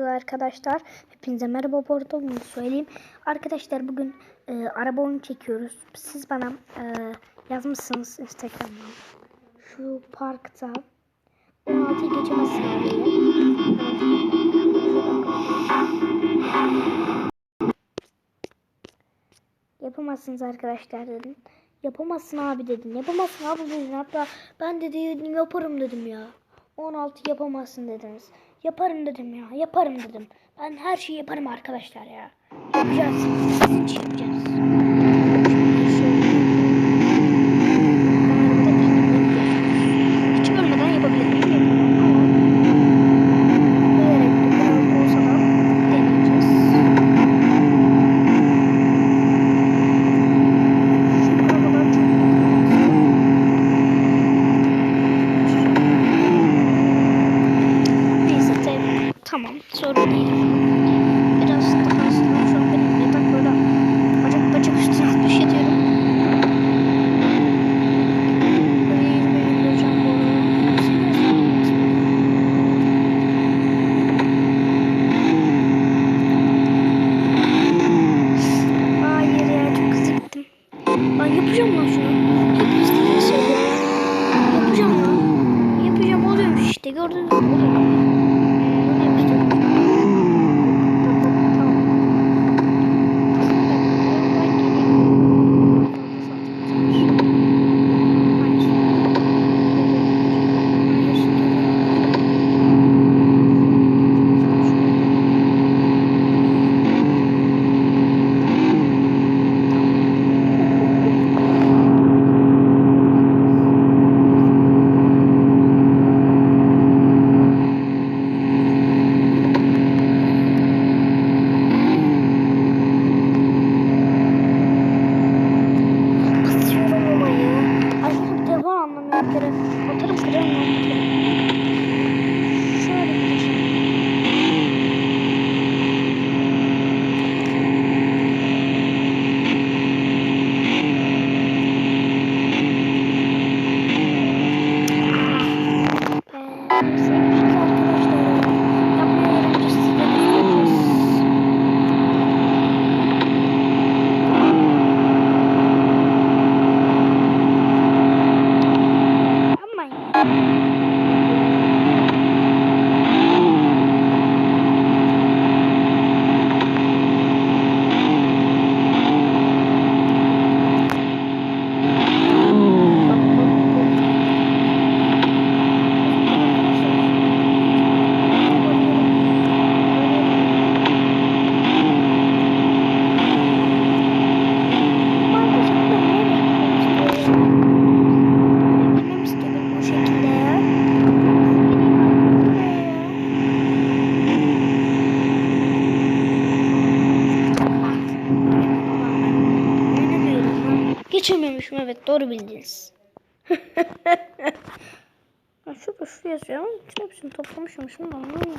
Arkadaşlar hepinize merhaba bu bunu söyleyeyim. Arkadaşlar bugün e, araba oyunu çekiyoruz. Siz bana e, yazmışsınız Instagram'dan. Şu parkta 16'yı geçemezsin. Yapamazsınız arkadaşlar dedim. Yapamazsın abi dedin. Yapamazsın abi dedin. Hatta ben de dedim yaparım dedim ya. 16 yapamazsın dediniz. Yaparım dedim ya. Yaparım dedim. Ben her şeyi yaparım arkadaşlar ya. Yapacağız. Sizin için Ee, sevgili arkadaşlar, yapmaya öğrenci size göstereceğiz. Ama ya. Bilmem istedim bu şekilde ya. Geçemiyormuşum evet doğru bildiniz. Ya şurada şu yazıyor ama bütün hepsini toplamışım da anlamıyorum.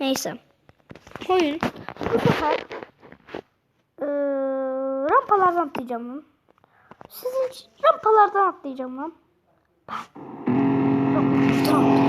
Neyse. Oyun bu sefer eee rampalardan atlayacağım lan. Sizin rampalardan atlayacağım lan. Ben rampalardan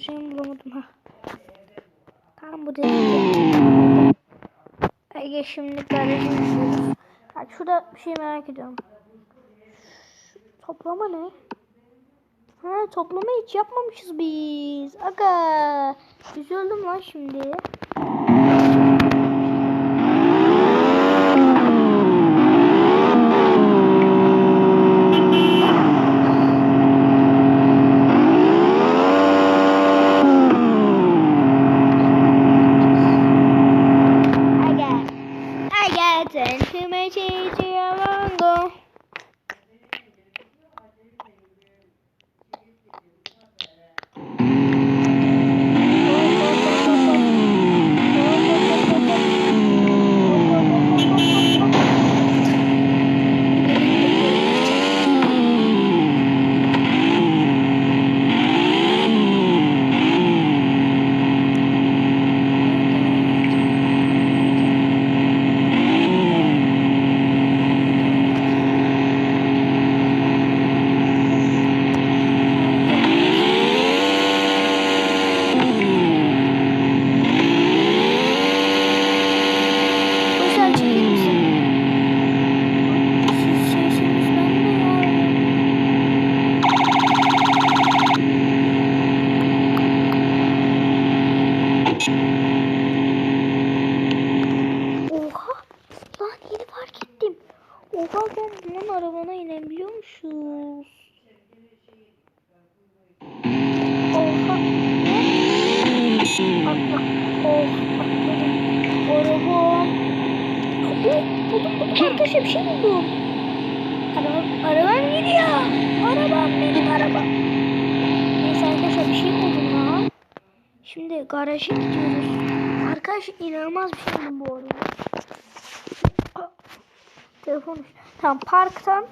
Gireceğimi bulamadım ha. Tamam bu dedi. Ege şimdi gidiyoruz. Bak şurada bir şey merak ediyorum. Toplama ne? Ha toplama hiç yapmamışız biz. Aga. Üzüldüm lan şimdi. Arkadaşlar bir şey buldum. Arabam, arabam gidiyor. Arabam benim arabam. Neyse arkadaşlar bir şey buldum ya. Şimdi garaja gidiyoruz. Arkadaşlar inanılmaz bir şey buldum bu arada. Telefon. Tamam parktan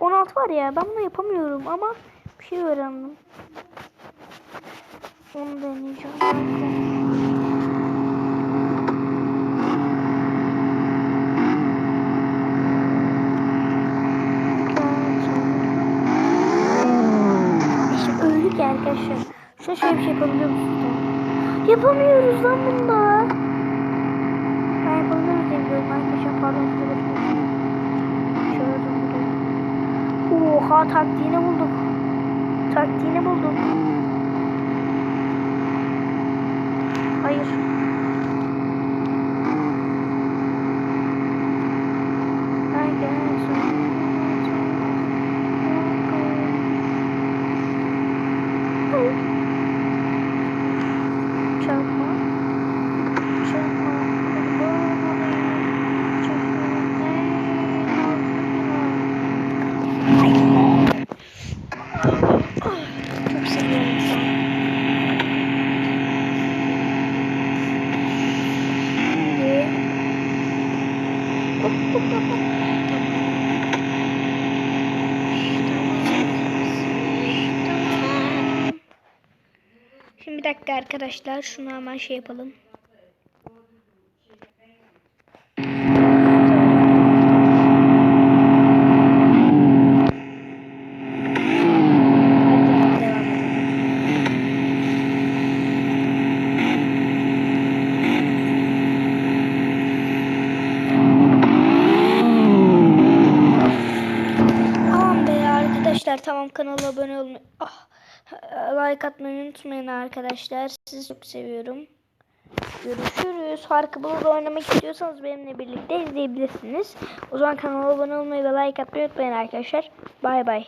16 var ya ben bunu yapamıyorum ama bir şey öğrendim. Onu deneyeceğim. Arkadaşlar. Şöyle şöyle bir şey yapabiliyor musunuz? Yapamıyoruz lan bunda. Ben yapamıyoruz diye biliyorum arkadaşlar. Pardon size bakıyorum. Şöyle döndürüyorum. Oha taktiğini buldum. Taktiğini buldum. Hayır. Çarpma. Çarpma. Çok seviyorum seni. Şimdi bir dakika arkadaşlar şunu hemen şey yapalım. Tamam kanala abone olmayı ah, like atmayı unutmayın arkadaşlar. Sizi çok seviyorum. Görüşürüz. Farkı Bulur'da oynamak istiyorsanız benimle birlikte izleyebilirsiniz. O zaman kanala abone olmayı ve like atmayı unutmayın arkadaşlar. Bay bay.